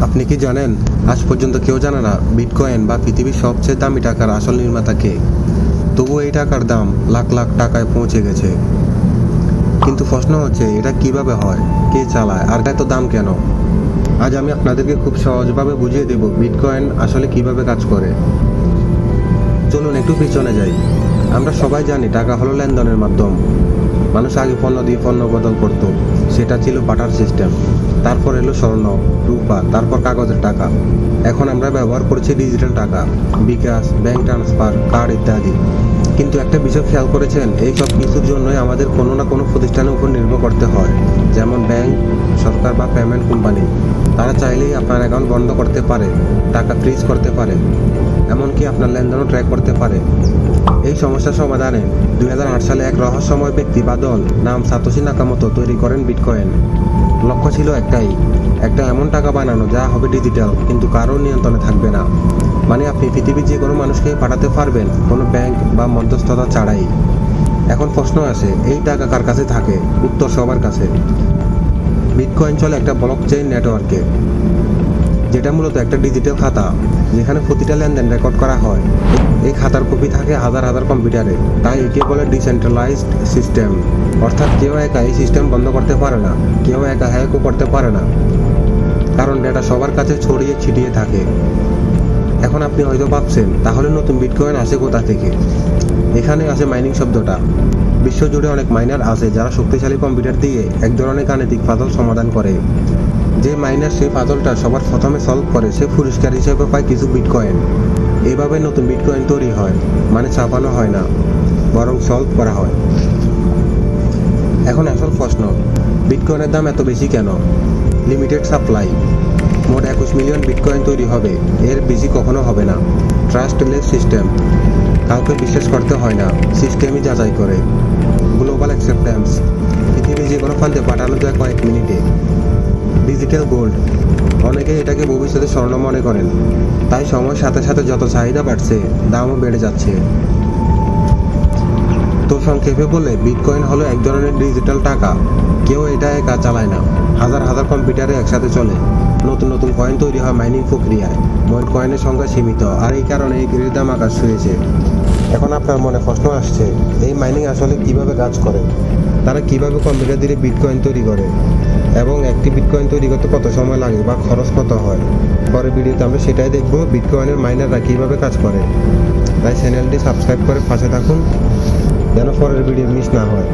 আপনি কি জানেন? আজ পর্যন্ত কেউ জানে না বিটকয়েন বা পৃথিবীর সবচেয়ে দামি টাকার আসল নির্মাতা কে। তবু এই টাকার দাম লাখ লাখ টাকায় পৌঁছে গেছে। কিন্তু প্রশ্ন হচ্ছে, এটা কীভাবে হয়? কে চালায়? আর এত দাম কেন? আজ আমি আপনাদেরকে খুব সহজভাবে বুঝিয়ে দেব বিটকয়েন আসলে কীভাবে কাজ করে। চলুন একটু পিছনে যাই। আমরা সবাই জানি টাকা হলো লেনদেনের মাধ্যম। মানুষ আগে পণ্য দিয়ে পণ্য বদল করতো। সেটা ছিল বাটার সিস্টেম। তারপর এলো স্বর্ণ, রূপা, তারপর কাগজের টাকা। এখন আমরা ব্যবহার করছি ডিজিটাল টাকা, বিকাশ ব্যাংক ট্রান্সফার কার্ড ইত্যাদি। কিন্তু একটা বিষয় খেয়াল করেছেন, এই সব কিছুর জন্যই আমাদের কোনো না কোনো প্রতিষ্ঠানের উপর নির্ভর করতে হয়। যেমন ব্যাংক সরকার বা পেমেন্ট কোম্পানি তারা চাইলেই আপনার অ্যাকাউন্ট বন্ধ করতে পারে, টাকা ফ্রিজ করতে পারে। এমনকি আপনার লেনদেনও ট্র্যাক করতে পারে। এই সমস্যার সমাধানে দুই হাজার আট সালে এক রহস্যময় ব্যক্তি বা দল নাম সাতোশি নাকামতো তৈরি করেন বিটকয়েন। লক্ষ্য ছিল একটাই, একটা এমন টাকা বানানো যা হবে ডিজিটাল, কিন্তু কারোর নিয়ন্ত্রণে থাকবে না। মানে আপনি পৃথিবীর যে কোনো মানুষকে পাঠাতে পারবেন কোনো ব্যাংক বা মধ্যস্থতা ছাড়াই। এখন প্রশ্ন আসে এই টাকা কার কাছে থাকে? উত্তর সবার কাছে। বিটকয়েন চলে একটা ব্লক চেইন নেটওয়ার্কে যেটা মূলত একটা ডিজিটাল খাতা, যেখানে প্রতিটা লেনদেন রেকর্ড করা হয়। এই খাতার কপি থাকে হাজার হাজার কম্পিউটারে তাই একে বলে ডিসেন্ট্রালাইজড সিস্টেম অর্থাৎ কেউ একা এই সিস্টেম বন্ধ করতে পারে না, কেউ একা হ্যাকও করতে পারে না। কারণ ডেটা সবার কাছে ছড়িয়ে ছিটিয়ে থাকে। এখন আপনি হয়তো ভাবছেন, তাহলে নতুন বিটকয়েন আসে কোথা থেকে? এখানে আসে মাইনিং শব্দটা। বিশ্বজুড়ে অনেক মাইনার আছে যারা শক্তিশালী কম্পিউটার দিয়ে এক ধরনের গাণিতিক পাজল সমাধান করে। যে মাইনার সেই পাজলটা সবার প্রথমে সলভ করে, সে পুরস্কার হিসেবে পায় কিছু বিটকয়েন এভাবে নতুন বিটকয়েন তৈরি হয় মানে ছাপানো হয় না, বরং সলভ করা হয়। এখন আসল প্রশ্ন বিটকয়েনের দাম এত বেশি কেন? লিমিটেড সাপ্লাই মোট একুশ মিলিয়ন বিটকয়েন তৈরি হবে, এর বেশি কখনো হবে না। ট্রাস্টলেস সিস্টেম কাউকে বিশ্বাস করতে হয় না সিস্টেমই যাচাই করে। গ্লোবাল অ্যাকসেপ্টেন্স পৃথিবীর যে কোনো প্রান্তে পাঠানো যায় কয়েক মিনিটে। ডিজিটাল গোল্ড অনেকে এটাকে ভবিষ্যতে স্বর্ণ মনে করেন। তাই সময়ের সাথে সাথে যত চাহিদা বাড়ছে, দামও বেড়ে যাচ্ছে। তো সংক্ষেপে বলে বিটকয়েন হলো এক ধরনের ডিজিটাল টাকা। কেউ এটা একা চালায় না। হাজার হাজার কম্পিউটারে একসাথে চলে। নতুন নতুন কয়েন তৈরি হয় মাইনিং প্রক্রিয়ায়। মোট কয়েনের সংখ্যা সীমিত। আর এই কারণে এই দাম আকাশ ছুঁয়েছে। এখন আপনার মনে প্রশ্ন আসছে, এই মাইনিং আসলে কীভাবে কাজ করে? তারা কীভাবে কম্পিউটার দিয়ে বিটকয়েন তৈরি করে? এবং একটি বিটকয়েন তৈরি করতে কত সময় লাগে বা খরচ কত হয়? পরের ভিডিওতে আমরা সেটাই দেখব বিটকয়েনের মাইনাররা কীভাবে কাজ করে। তাই চ্যানেলটি সাবস্ক্রাইব করে পাশে থাকুন, যেন পরের ভিডিও মিস না হয়।